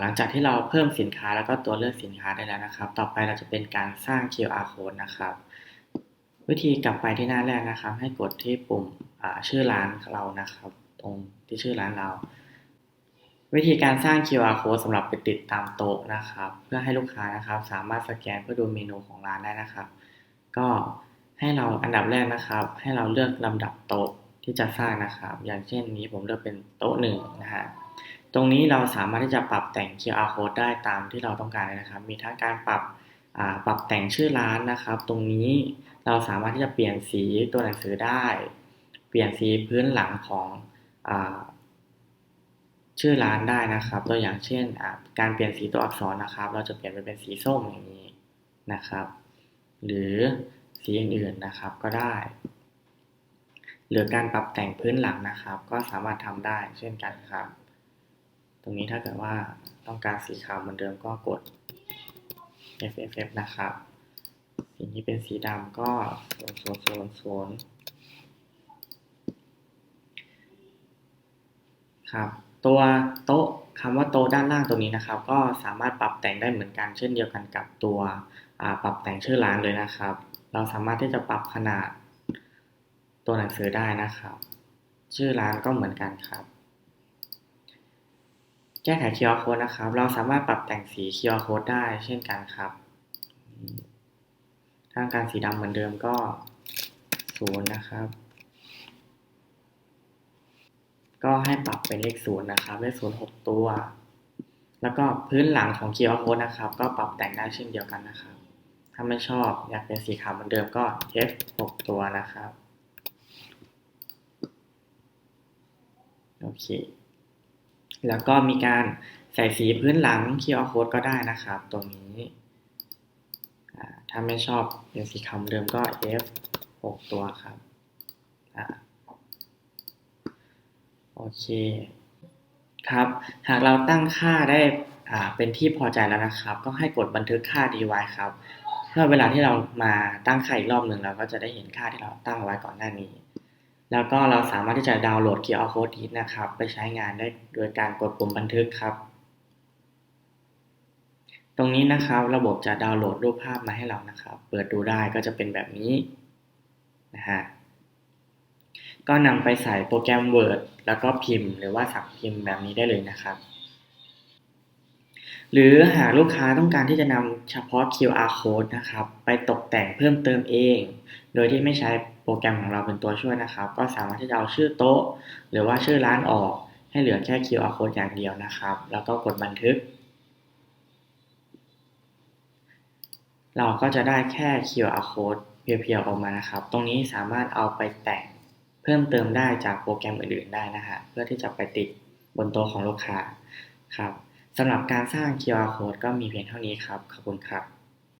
หลังจากที่เราเพิ่มสินค้าแล้วก็ตัวเลือกสินค้าได้แล้วนะครับ ต่อไปเราจะเป็นการสร้าง QR code นะครับ วิธีกลับไปที่หน้าแรกนะครับ ให้กดที่ปุ่มชื่อร้านเรานะครับ ตรงที่ชื่อร้านเรา วิธีการสร้าง QR code สำหรับไปติดตามโต๊ะนะครับ เพื่อให้ลูกค้านะครับ สามารถสแกนเพื่อดูเมนูของร้านได้นะครับ ก็ให้เราอันดับแรกนะครับ ให้เราเลือกลำดับโต๊ะที่จะสร้างนะครับ อย่างเช่นนี้ผมเลือกเป็นโต๊ะหนึ่งนะฮะ ตรงนี้เราสามารถที่จะปรับแต่ง QR code ได้ตามที่เราต้องการเลยนะครับ มีทั้งการปรับปรับแต่งชื่อร้านนะครับ ตรงนี้เราสามารถที่จะเปลี่ยนสีตัวหนังสือได้ เปลี่ยนสีพื้นหลังของอชื่อร้านได้นะครับ ตัวอย่างเช่นการเปลี่ยนสีตัวอักษรนะครับ เราจะเปลี่ยนไปเป็นสีส้มอย่างนี้นะครับ หรือสีอื่นๆนะครับก็ได้ หรือการปรับแต่งพื้นหลังนะครับ ก็สามารถทำได้เช่นกันครับ รงนี้ถ้าเกิดว่าต้องการสีขาวเหมือนเดิมก็กด FFF นะครับ สีนี้เป็นสีดำก็โซนโซนโซนโซนครับตัวโต๊ะคำว่าโต๊ะด้านล่างตรงนี้นะครับ ก็สามารถปรับแต่งได้เหมือนกันเช่นเดียวกันกับตัวปรับแต่งชื่อร้านเลยนะครับ เราสามารถที่จะปรับขนาดตัวหนังสือได้นะครับ ชื่อร้านก็เหมือนกันครับ แก้ไข QR code นะครับ เราสามารถปรับแต่งสี QR code ได้เช่นกันครับ ถ้าการสีดำเหมือนเดิมก็ศูนย์นะครับ ก็ให้ปรับเป็นเลขศูนย์นะครับเลขศูนย์หกตัว แล้วก็พื้นหลังของ QR code นะครับ ก็ปรับแต่งได้เช่นเดียวกันนะครับ ถ้าไม่ชอบอยากเป็นสีขาวเหมือนเดิมก็ F 6ตัวนะครับ โอเค แล้วก็มีการใส่สีพื้นหลัง QR code ก็ได้นะครับ ตรงนี้ ถ้าไม่ชอบเป็นสีขาวเดิมก็ F 6 ตัวครับโอเคครับ หากเราตั้งค่าได้เป็นที่พอใจแล้วนะครับ ก็ให้กดบันทึกค่า dy ครับ เพื่อเวลาที่เรามาตั้งค่าอีกรอบหนึ่งเราก็จะได้เห็นค่าที่เราตั้งไว้ก่อนหน้านี้ แล้วก็เราสามารถที่จะดาวน์โหลด QR code นี้นะครับ ไปใช้งานได้โดยการกดปุ่มบันทึกครับ ตรงนี้นะครับระบบจะดาวน์โหลดรูปภาพมาให้เรานะครับ เปิดดูได้ก็จะเป็นแบบนี้นะฮะก็นำไปใส่โปรแกรม Word แล้วก็พิมพ์ หรือว่าสักพิมพ์แบบนี้ได้เลยนะครับ หรือหากลูกค้าต้องการที่จะนำเฉพาะ QR code นะครับ ไปตกแต่งเพิ่มเติมเอง โดยที่ไม่ใช้ โปรแกรมของเราเป็นตัวช่วยนะครับ ก็สามารถที่จะเอาชื่อโต๊ะ หรือว่าชื่อร้านออก ให้เหลือแค่ QR code อย่างเดียวนะครับ แล้วก็กดบันทึก เราก็จะได้แค่ QR code เพียวๆออกมานะครับ ตรงนี้สามารถเอาไปแต่งเพิ่มเติมได้จากโปรแกรมอื่นๆได้นะฮะเพื่อที่จะไปติดบนโต๊ะของลูกค้าครับสำหรับการสร้าง QR code ก็มีเพียงเท่านี้ครับ ขอบคุณครับ